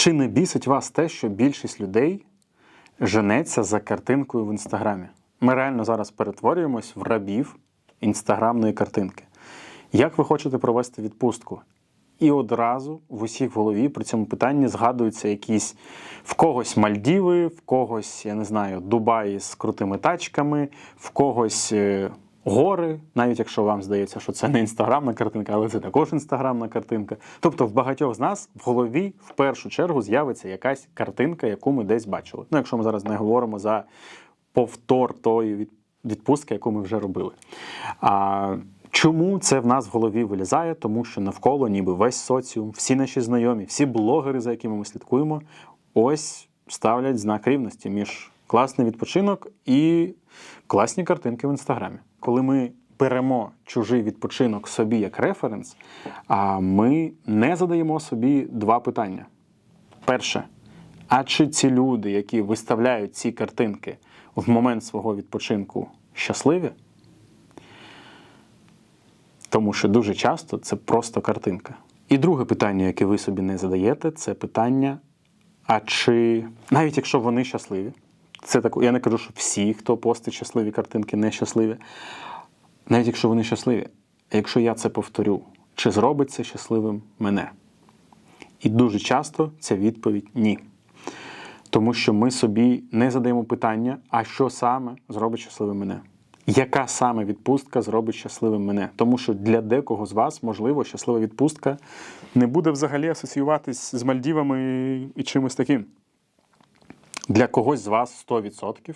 чи не бісить вас те, що більшість людей женеться за картинкою в інстаграмі? Ми реально зараз перетворюємось в рабів інстаграмної картинки. Як ви хочете провести відпустку? І одразу в усіх голові при цьому питанні згадуються якісь в когось Мальдіви, в когось, я не знаю, Дубаї з крутими тачками, в когось е, гори, навіть якщо вам здається, що це не інстаграмна картинка, але це також інстаграмна картинка. Тобто в багатьох з нас в голові в першу чергу з'явиться якась картинка, яку ми десь бачили. Ну, якщо ми зараз не говоримо за повтор тої відпустки, яку ми вже робили. А, чому це в нас в голові вилізає? Тому що навколо ніби весь соціум, всі наші знайомі, всі блогери, за якими ми слідкуємо, ось ставлять знак рівності між класний відпочинок і класні картинки в інстаграмі. Коли ми беремо чужий відпочинок собі як референс, ми не задаємо собі два питання. Перше, а чи ці люди, які виставляють ці картинки в момент свого відпочинку, щасливі? Тому що дуже часто це просто картинка. І друге питання, яке ви собі не задаєте, це питання: а чи навіть якщо вони щасливі, це так, я не кажу, що всі, хто постить щасливі картинки, не щасливі. Навіть якщо вони щасливі, якщо я це повторю, чи зробить це щасливим мене? І дуже часто ця відповідь ні. Тому що ми собі не задаємо питання, а що саме зробить щасливим мене? Яка саме відпустка зробить щасливим мене? Тому що для декого з вас, можливо, щаслива відпустка не буде взагалі асоціюватись з Мальдівами і чимось таким. Для когось з вас 100%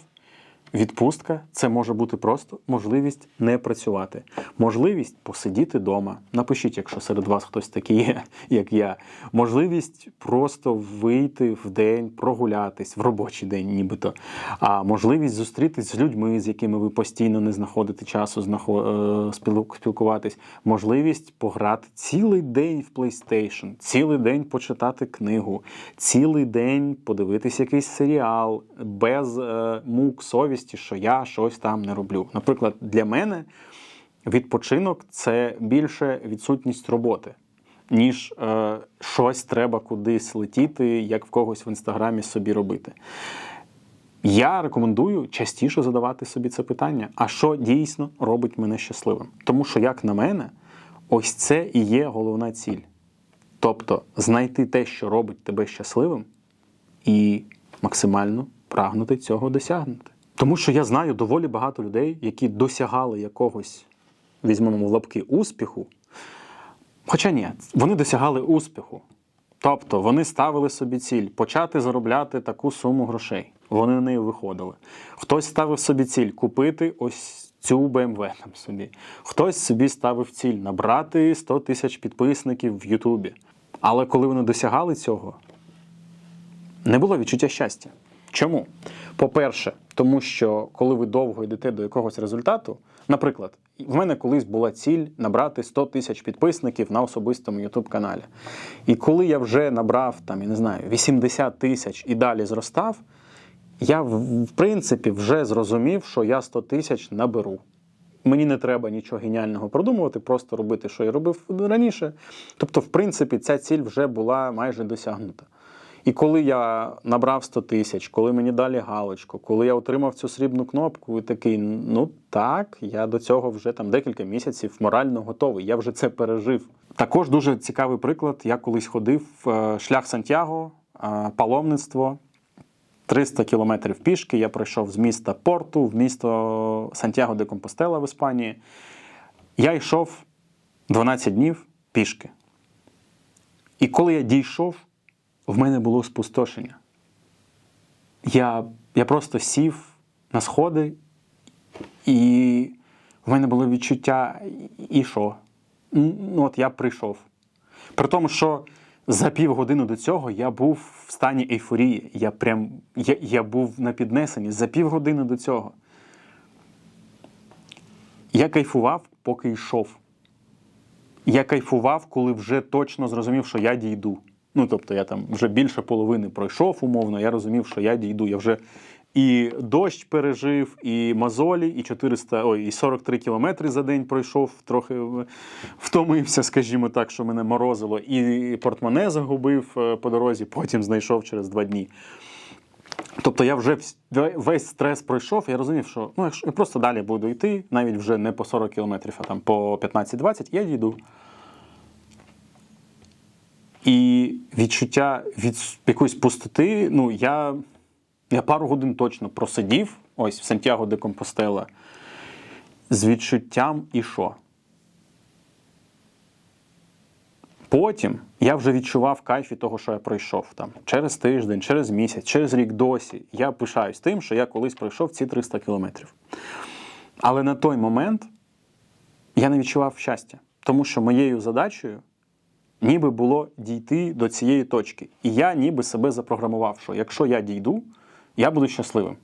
відпустка це може бути просто можливість не працювати, можливість посидіти вдома. Напишіть, якщо серед вас хтось такий є, як я. Можливість просто вийти в день, прогулятись в робочий день, нібито. А можливість зустрітись з людьми, з якими ви постійно не знаходите часу е, спілкуватись. Можливість пограти цілий день в PlayStation, цілий день почитати книгу, цілий день подивитись якийсь серіал без е, мук совісті, що я щось там не роблю. Наприклад, для мене відпочинок це більше відсутність роботи. Ніж е, щось треба кудись летіти, як в когось в інстаграмі собі робити. Я рекомендую частіше задавати собі це питання: а що дійсно робить мене щасливим? Тому що, як на мене, ось це і є головна ціль. Тобто знайти те, що робить тебе щасливим, і максимально прагнути цього досягнути. Тому що я знаю доволі багато людей, які досягали якогось, візьмемо в лапки, успіху. Хоча ні, вони досягали успіху. Тобто вони ставили собі ціль почати заробляти таку суму грошей. Вони на неї виходили. Хтось ставив собі ціль купити ось цю BMW там собі. Хтось собі ставив ціль набрати 100 тисяч підписників в Ютубі. Але коли вони досягали цього, не було відчуття щастя. Чому? По-перше, тому що коли ви довго йдете до якогось результату, наприклад, в мене колись була ціль набрати 100 тисяч підписників на особистому youtube каналі. І коли я вже набрав там, я не знаю, 80 тисяч і далі зростав, я в принципі вже зрозумів, що я 100 тисяч наберу. Мені не треба нічого геніального продумувати, просто робити, що я робив раніше. Тобто, в принципі, ця ціль вже була майже досягнута. І коли я набрав 100 тисяч, коли мені дали галочку, коли я отримав цю срібну кнопку, і такий, ну так, я до цього вже там декілька місяців морально готовий. Я вже це пережив. Також дуже цікавий приклад. Я колись ходив е, шлях Сантьяго, е, паломництво. 300 кілометрів пішки. Я пройшов з міста Порту в місто Сантьяго де Компостела в Іспанії. Я йшов 12 днів пішки. І коли я дійшов, в мене було спустошення. Я, я просто сів на сходи, і в мене було відчуття, і що? Ну, от я прийшов. При тому, що за півгодини до цього я був в стані ейфорії. Я прям я, я був на піднесенні за півгодини до цього. Я кайфував, поки йшов. Я кайфував, коли вже точно зрозумів, що я дійду. Ну, тобто, я там вже більше половини пройшов умовно, я розумів, що я дійду. Я вже І дощ пережив, і мозолі, і 400, ой, і 43 кілометри за день пройшов, трохи втомився, скажімо так, що мене морозило, і портмоне загубив е, по дорозі, потім знайшов через два дні. Тобто я вже весь стрес пройшов, я розумів, що ну, якщо я просто далі буду йти, навіть вже не по 40 кілометрів, а там по 15-20, я дійду. І відчуття від якоїсь пустоти, ну, я, я пару годин точно просидів, ось в Сантьяго де Компостела, з відчуттям і що. Потім я вже відчував кайф від того, що я пройшов там через тиждень, через місяць, через рік досі. Я пишаюсь тим, що я колись пройшов ці 300 кілометрів. Але на той момент я не відчував щастя, тому що моєю задачею ніби було дійти до цієї точки. І я ніби себе запрограмував, що якщо я дійду, я буду щасливим.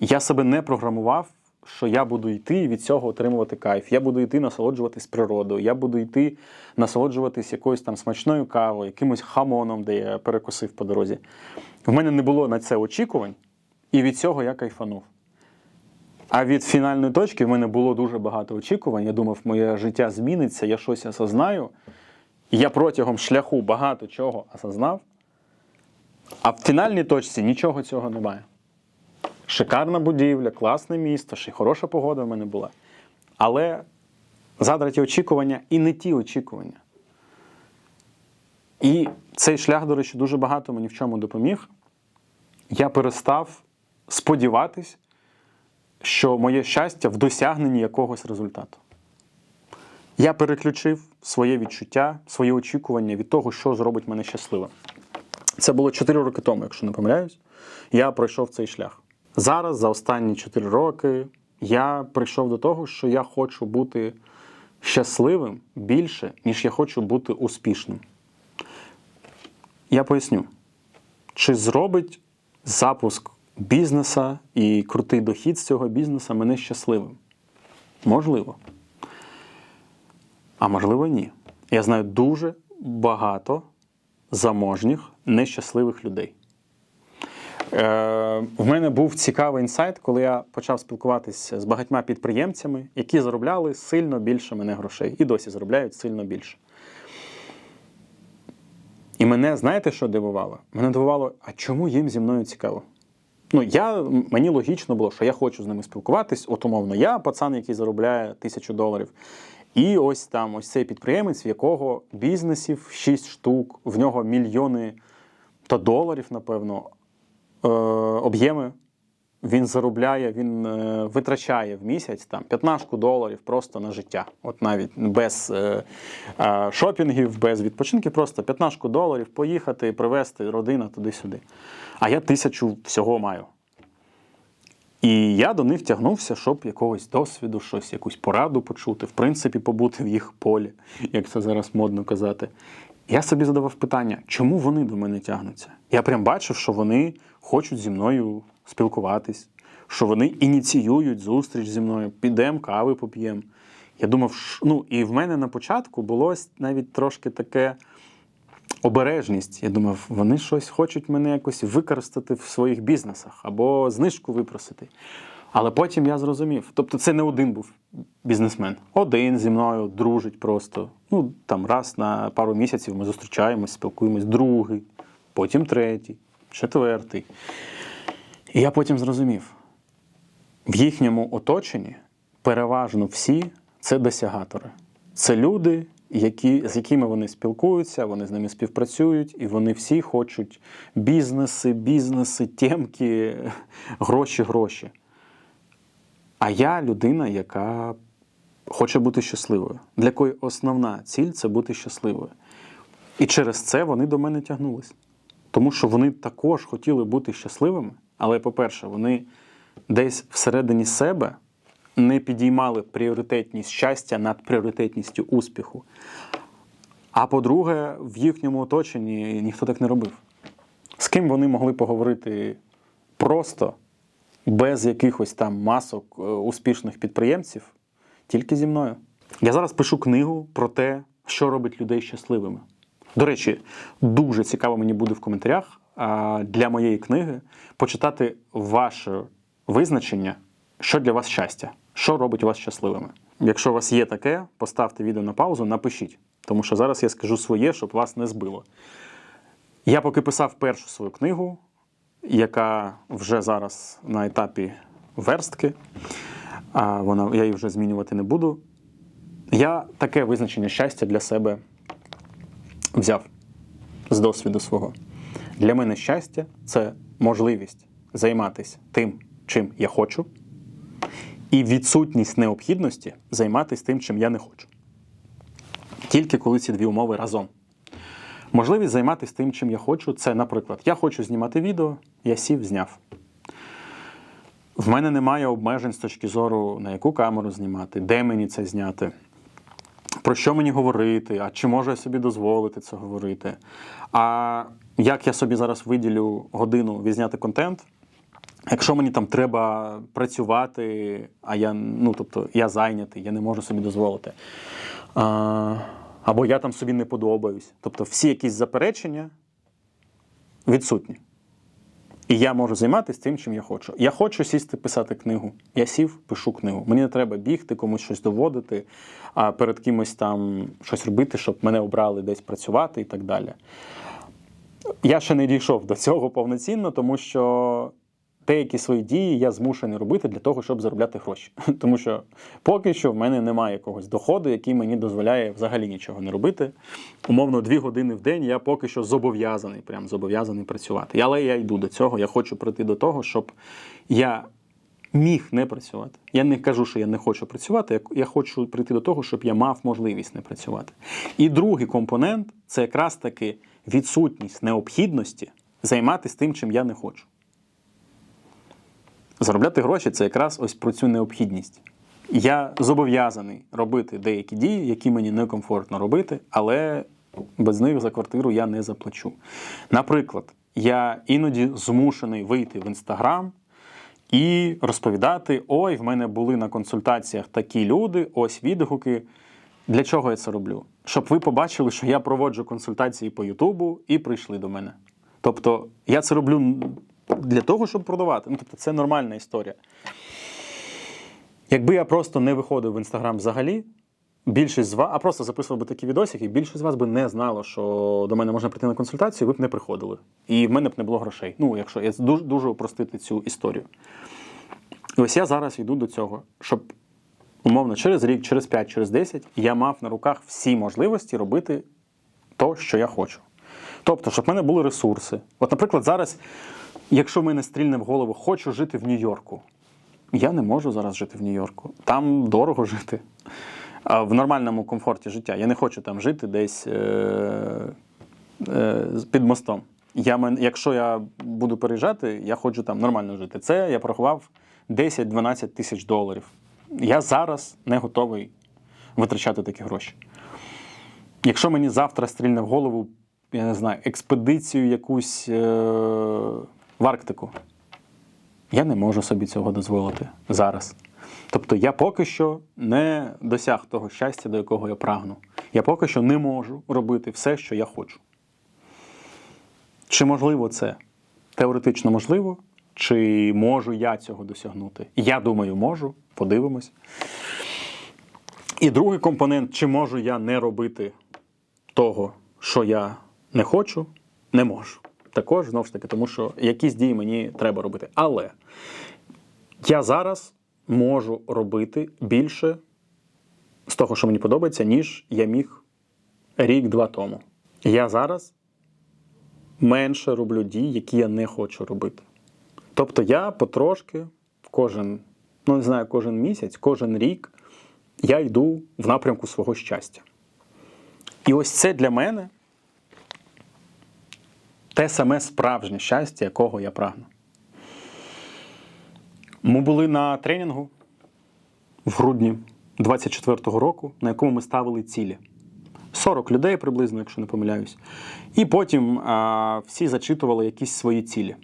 Я себе не програмував, що я буду йти і від цього отримувати кайф. Я буду йти насолоджуватись природою, я буду йти насолоджуватись якоюсь там смачною кавою, якимось хамоном, де я перекусив по дорозі. В мене не було на це очікувань, і від цього я кайфанув. А від фінальної точки в мене було дуже багато очікувань. Я думав, моє життя зміниться, я щось осознаю. Я протягом шляху багато чого осознав. А в фінальній точці нічого цього немає. Шикарна будівля, класне місто, ще й хороша погода в мене була. Але задраті очікування і не ті очікування. І цей шлях, до речі, дуже багато мені в чому допоміг. Я перестав сподіватись, що моє щастя в досягненні якогось результату. Я переключив своє відчуття, своє очікування від того, що зробить мене щасливим. Це було 4 роки тому, якщо не помиляюсь, я пройшов цей шлях. Зараз, за останні 4 роки, я прийшов до того, що я хочу бути щасливим більше, ніж я хочу бути успішним. Я поясню, чи зробить запуск бізнеса і крутий дохід з цього бізнеса мене щасливим? Можливо. А можливо, ні. Я знаю дуже багато заможніх, нещасливих людей. Е, в мене був цікавий інсайт, коли я почав спілкуватися з багатьма підприємцями, які заробляли сильно більше мене грошей. І досі заробляють сильно більше. І мене, знаєте, що дивувало? Мене дивувало, а чому їм зі мною цікаво? Ну, я, мені логічно було, що я хочу з ними спілкуватись. От умовно, я пацан, який заробляє тисячу доларів. І ось там ось цей підприємець, в якого бізнесів 6 штук, в нього мільйони та доларів, напевно, е, об'єми. Він заробляє, він е, витрачає в місяць там 15 доларів просто на життя. От навіть без е, е, шопінгів, без відпочинків, просто 15 доларів поїхати, привезти родина туди-сюди. А я тисячу всього маю. І я до них тягнувся, щоб якогось досвіду, щось, якусь пораду почути, в принципі, побути в їх полі, як це зараз модно казати. Я собі задавав питання, чому вони до мене тягнуться? Я прям бачив, що вони хочуть зі мною спілкуватись, що вони ініціюють зустріч зі мною, підемо, кави поп'ємо. Я думав, «Ш- ну і в мене на початку було навіть трошки таке обережність. Я думав, вони щось хочуть мене якось використати в своїх бізнесах або знижку випросити. Але потім я зрозумів. Тобто, це не один був бізнесмен. Один зі мною дружить просто. Ну, там раз на пару місяців ми зустрічаємось, спілкуємось, другий, потім третій, четвертий. І я потім зрозумів: в їхньому оточенні переважно всі це досягатори. Це люди, які, з якими вони спілкуються, вони з ними співпрацюють, і вони всі хочуть бізнеси, бізнеси, темки, гроші, гроші. А я людина, яка хоче бути щасливою, для якої основна ціль це бути щасливою. І через це вони до мене тягнулись. Тому що вони також хотіли бути щасливими, але, по-перше, вони десь всередині себе не підіймали пріоритетність щастя над пріоритетністю успіху. А по-друге, в їхньому оточенні ніхто так не робив. З ким вони могли поговорити просто, без якихось там масок е, успішних підприємців, тільки зі мною. Я зараз пишу книгу про те, що робить людей щасливими. До речі, дуже цікаво мені буде в коментарях для моєї книги почитати ваше визначення, що для вас щастя, що робить вас щасливими. Якщо у вас є таке, поставте відео на паузу, напишіть, тому що зараз я скажу своє, щоб вас не збило. Я поки писав першу свою книгу, яка вже зараз на етапі верстки, а вона, я її вже змінювати не буду. Я таке визначення щастя для себе взяв з досвіду свого. Для мене щастя це можливість займатися тим, чим я хочу, і відсутність необхідності займатися тим, чим я не хочу. Тільки коли ці дві умови разом. Можливість займатися тим, чим я хочу, це, наприклад, я хочу знімати відео, я сів, зняв. В мене немає обмежень з точки зору, на яку камеру знімати, де мені це зняти, про що мені говорити, а чи можу я собі дозволити це говорити. А як я собі зараз виділю годину відзняти контент, якщо мені там треба працювати, а я, ну, тобто, я зайнятий, я не можу собі дозволити. А, або я там собі не подобаюсь. Тобто всі якісь заперечення відсутні. І я можу займатися тим, чим я хочу. Я хочу сісти писати книгу. Я сів, пишу книгу. Мені не треба бігти, комусь щось доводити, а перед кимось там щось робити, щоб мене обрали десь працювати і так далі. Я ще не дійшов до цього повноцінно, тому що деякі свої дії я змушений робити для того, щоб заробляти гроші. Тому що поки що в мене немає якогось доходу, який мені дозволяє взагалі нічого не робити. Умовно, дві години в день я поки що зобов'язаний, прям зобов'язаний працювати. Але я йду до цього. Я хочу прийти до того, щоб я міг не працювати. Я не кажу, що я не хочу працювати. я- хочу прийти до того, щоб я мав можливість не працювати. І другий компонент це якраз таки відсутність необхідності займатися тим, чим я не хочу. Заробляти гроші це якраз ось про цю необхідність. Я зобов'язаний робити деякі дії, які мені некомфортно робити, але без них за квартиру я не заплачу. Наприклад, я іноді змушений вийти в інстаграм і розповідати: ой, в мене були на консультаціях такі люди, ось відгуки. Для чого я це роблю? Щоб ви побачили, що я проводжу консультації по Ютубу і прийшли до мене. Тобто я це роблю для того, щоб продавати. Ну, тобто, це нормальна історія. Якби я просто не виходив в інстаграм взагалі, більшість з вас, а просто записував би такі відосики, більшість з вас би не знало, що до мене можна прийти на консультацію, ви б не приходили. І в мене б не було грошей. Ну, якщо я дуже, дуже упростити цю історію. І ось я зараз йду до цього, щоб умовно через рік, через 5, через 10 я мав на руках всі можливості робити то, що я хочу. Тобто, щоб в мене були ресурси. От, наприклад, зараз, якщо мене стрільне в голову, хочу жити в Нью-Йорку. Я не можу зараз жити в Нью-Йорку. Там дорого жити. В нормальному комфорті життя. Я не хочу там жити десь е- е- під мостом. Я, якщо я буду переїжджати, я хочу там нормально жити. Це я порахував 10-12 тисяч доларів. Я зараз не готовий витрачати такі гроші. Якщо мені завтра стрільне в голову, я не знаю, експедицію якусь е- в Арктику, я не можу собі цього дозволити зараз. Тобто я поки що не досяг того щастя, до якого я прагну. Я поки що не можу робити все, що я хочу. Чи можливо це? Теоретично можливо, чи можу я цього досягнути? Я думаю, можу. Подивимось. І другий компонент: чи можу я не робити того, що я не хочу, не можу. Також знову ж таки, тому що якісь дії мені треба робити. Але я зараз можу робити більше з того, що мені подобається, ніж я міг рік-два тому. Я зараз менше роблю дій, які я не хочу робити. Тобто я потрошки кожен, ну не знаю, кожен місяць, кожен рік я йду в напрямку свого щастя. І ось це для мене те саме справжнє щастя, якого я прагну. Ми були на тренінгу в грудні 24-го року, на якому ми ставили цілі. 40 людей приблизно, якщо не помиляюсь. І потім а, всі зачитували якісь свої цілі.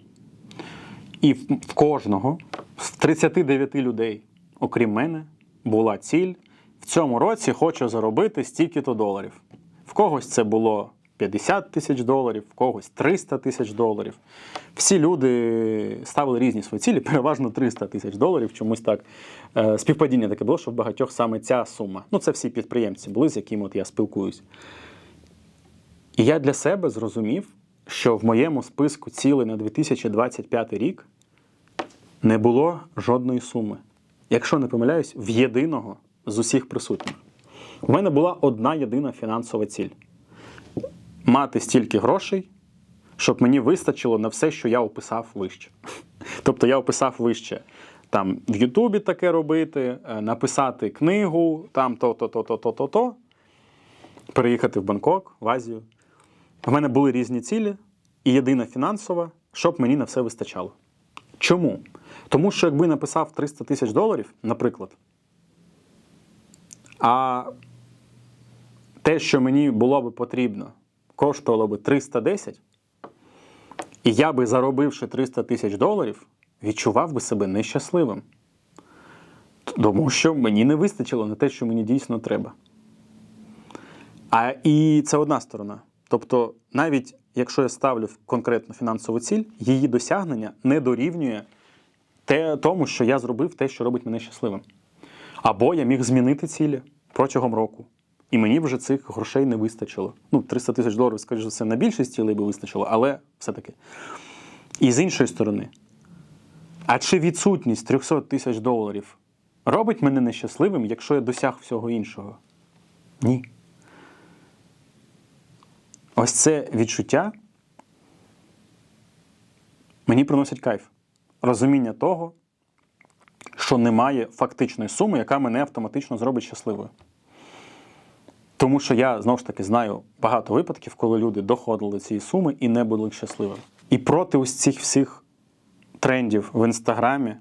І в, кожного з 39 людей, окрім мене, була ціль. В цьому році хочу заробити стільки-то доларів. В когось це було 50 тисяч доларів, в когось 300 тисяч доларів. Всі люди ставили різні свої цілі, переважно 300 тисяч доларів. Чомусь так е, співпадіння таке було, що в багатьох саме ця сума. Ну, це всі підприємці були, з якими от я спілкуюсь. І я для себе зрозумів, що в моєму списку цілей на 2025 рік не було жодної суми. Якщо не помиляюсь, в єдиного з усіх присутніх. У мене була одна єдина фінансова ціль мати стільки грошей, щоб мені вистачило на все, що я описав вище. Тобто я описав вище там в Ютубі таке робити, е, написати книгу, там то-то, то-то, то-то, то, переїхати в Бангкок, в Азію. У мене були різні цілі, і єдина фінансова, щоб мені на все вистачало. Чому? Тому що якби написав 300 тисяч доларів, наприклад, а те, що мені було би потрібно, коштувало би 310, і я би, заробивши 300 тисяч доларів, відчував би себе нещасливим. Тому що мені не вистачило на те, що мені дійсно треба. А і це одна сторона. Тобто, навіть якщо я ставлю конкретну фінансову ціль, її досягнення не дорівнює те, тому, що я зробив те, що робить мене щасливим. Або я міг змінити цілі протягом року. І мені вже цих грошей не вистачило. Ну, 300 тисяч доларів, за все, на більшість цілей би вистачило, але все-таки. І з іншої сторони, а чи відсутність 300 тисяч доларів робить мене нещасливим, якщо я досяг всього іншого? Ні. Ось це відчуття мені приносить кайф. Розуміння того, що немає фактичної суми, яка мене автоматично зробить щасливою. Тому що я знову ж таки знаю багато випадків, коли люди доходили до цієї суми і не були щасливими. І проти ось цих всіх трендів в інстаграмі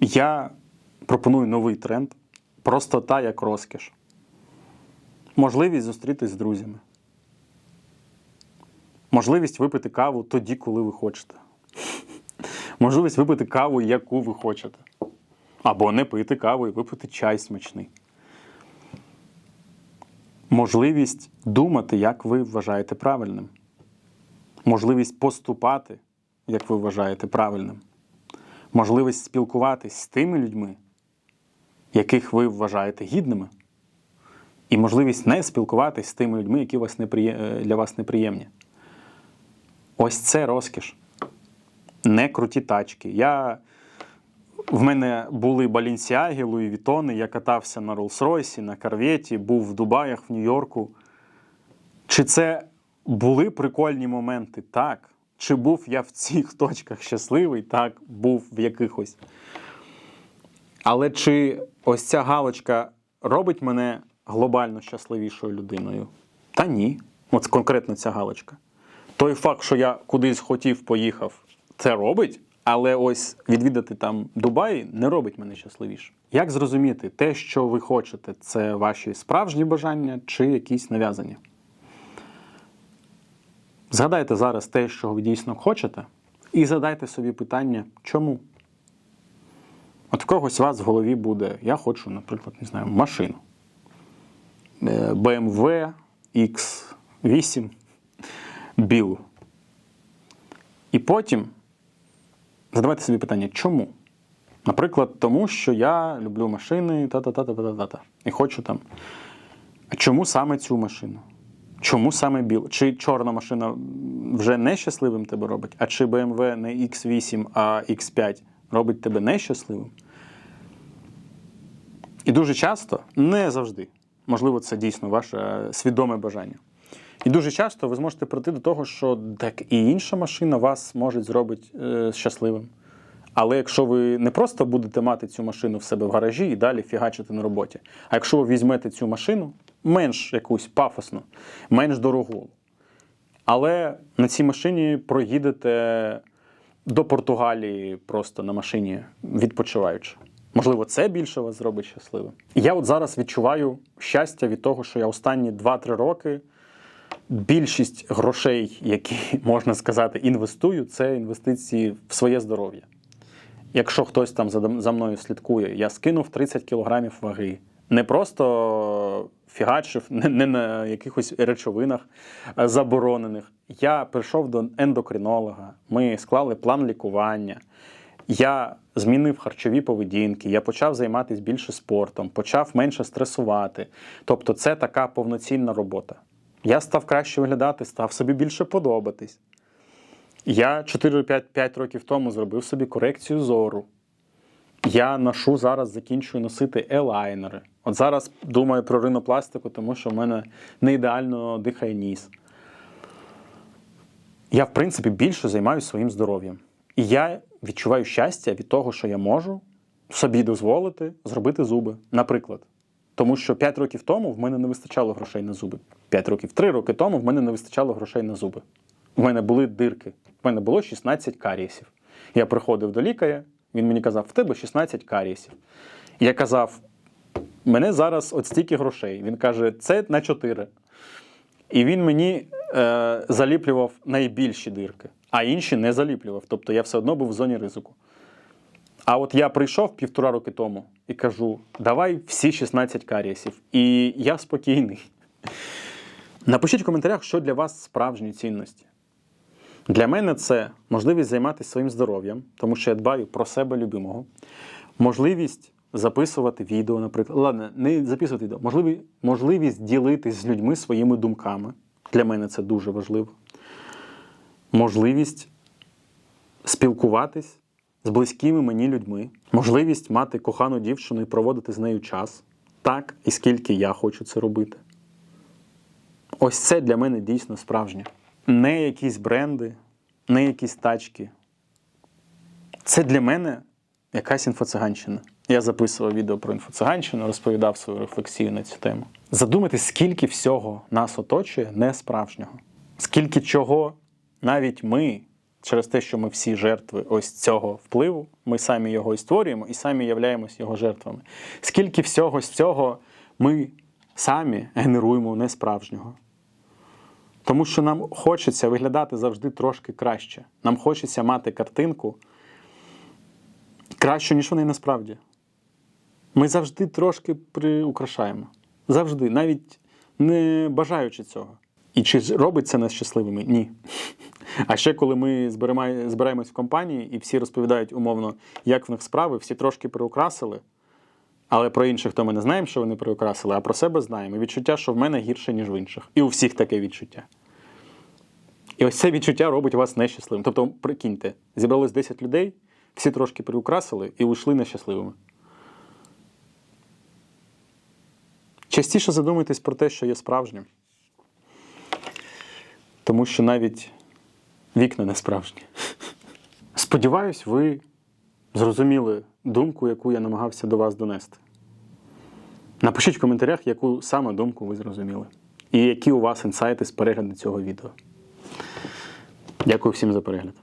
я пропоную новий тренд простота як розкіш. Можливість зустрітись з друзями. Можливість випити каву тоді, коли ви хочете. Можливість випити каву, яку ви хочете. Або не пити каву і випити чай смачний. Можливість думати, як ви вважаєте правильним. Можливість поступати, як ви вважаєте правильним. Можливість спілкуватись з тими людьми, яких ви вважаєте гідними. І можливість не спілкуватись з тими людьми, які вас неприє... для вас неприємні. Ось це розкіш. Не круті тачки. Я... В мене були Балінсіаги, Луї Вітони, я катався на Роллс-Ройсі, на Карветі, був в Дубаях, в Нью-Йорку. Чи це були прикольні моменти? Так. Чи був я в цих точках щасливий? Так, був в якихось. Але чи ось ця галочка робить мене глобально щасливішою людиною? Та ні. От конкретно ця галочка. Той факт, що я кудись хотів, поїхав, це робить. Але ось відвідати там Дубай не робить мене щасливішим. Як зрозуміти, те, що ви хочете, це ваші справжні бажання чи якісь нав'язані? Згадайте зараз те, що ви дійсно хочете, і задайте собі питання, чому? От в когось у вас в голові буде: я хочу, наприклад, не знаю, машину. BMW X8 білу. І потім задавайте собі питання, чому? Наприклад, тому що я люблю машини та-та-та-та-та-та. І хочу там. А чому саме цю машину? Чому саме білу? Чи чорна машина вже не щасливим тебе робить? А чи BMW не X8, а X5 робить тебе нещасливим? І дуже часто, не завжди, можливо, це дійсно ваше свідоме бажання. І дуже часто ви зможете прийти до того, що так і інша машина вас може зробити е, щасливим. Але якщо ви не просто будете мати цю машину в себе в гаражі і далі фігачити на роботі, а якщо ви візьмете цю машину, менш якусь пафосну, менш дорогу, але на цій машині проїдете до Португалії просто на машині відпочиваючи. Можливо, це більше вас зробить щасливим. Я от зараз відчуваю щастя від того, що я останні 2-3 роки більшість грошей, які можна сказати, інвестую, це інвестиції в своє здоров'я. Якщо хтось там за мною слідкує, я скинув 30 кілограмів ваги, Не просто фігачив, не, не на якихось речовинах е, заборонених. Я прийшов до ендокринолога, ми склали план лікування. Я змінив харчові поведінки, я почав займатися більше спортом, почав менше стресувати. Тобто, це така повноцінна робота. Я став краще виглядати, став собі більше подобатись. Я 4-5 років тому зробив собі корекцію зору. Я ношу зараз, закінчую носити елайнери. От зараз думаю про ринопластику, тому що в мене не ідеально дихає ніс. Я, в принципі, більше займаюся своїм здоров'ям. І я відчуваю щастя від того, що я можу собі дозволити зробити зуби, наприклад. Тому що 5 років тому в мене не вистачало грошей на зуби. 5 років, 3 роки тому в мене не вистачало грошей на зуби. У мене були дирки. У мене було 16 карієсів. Я приходив до лікаря, він мені казав, в тебе 16 карієсів. Я казав, мене зараз от стільки грошей. Він каже, це на 4. І він мені е, заліплював найбільші дирки, а інші не заліплював. Тобто я все одно був в зоні ризику. А от я прийшов півтора роки тому і кажу: давай всі 16 карієсів. І я спокійний. Напишіть в коментарях, що для вас справжні цінності. Для мене це можливість займатися своїм здоров'ям, тому що я дбаю про себе любимого. Можливість записувати відео, наприклад. Ладно, не записувати відео, можливі- можливість ділитись з людьми своїми думками. Для мене це дуже важливо. Можливість спілкуватись з близькими мені людьми, можливість мати кохану дівчину і проводити з нею час так і скільки я хочу це робити. Ось це для мене дійсно справжнє. Не якісь бренди, не якісь тачки. Це для мене якась інфоциганщина. Я записував відео про інфоциганщину, розповідав свою рефлексію на цю тему. Задумайтесь, скільки всього нас оточує не справжнього. Скільки чого навіть ми, через те, що ми всі жертви ось цього впливу, ми самі його і створюємо і самі являємось його жертвами. Скільки всього з цього ми самі генеруємо несправжнього. Тому що нам хочеться виглядати завжди трошки краще. Нам хочеться мати картинку кращу, ніж вони насправді. Ми завжди трошки приукрашаємо. Завжди, навіть не бажаючи цього. І чи робить це нас щасливими? Ні. А ще коли ми збираємо- збираємось в компанії і всі розповідають умовно, як в них справи, всі трошки приукрасили. Але про інших то ми не знаємо, що вони приукрасили, а про себе знаємо. І відчуття, що в мене гірше, ніж в інших. І у всіх таке відчуття. І ось це відчуття робить вас нещасливим. Тобто, прикиньте, зібралось 10 людей, всі трошки приукрасили і ушли нещасливими. Частіше задумайтесь про те, що є справжнім. Тому що навіть вікна не справжні. Сподіваюсь, ви зрозуміли думку, яку я намагався до вас донести. Напишіть в коментарях, яку саме думку ви зрозуміли. І які у вас інсайти з перегляду цього відео. Дякую всім за перегляд.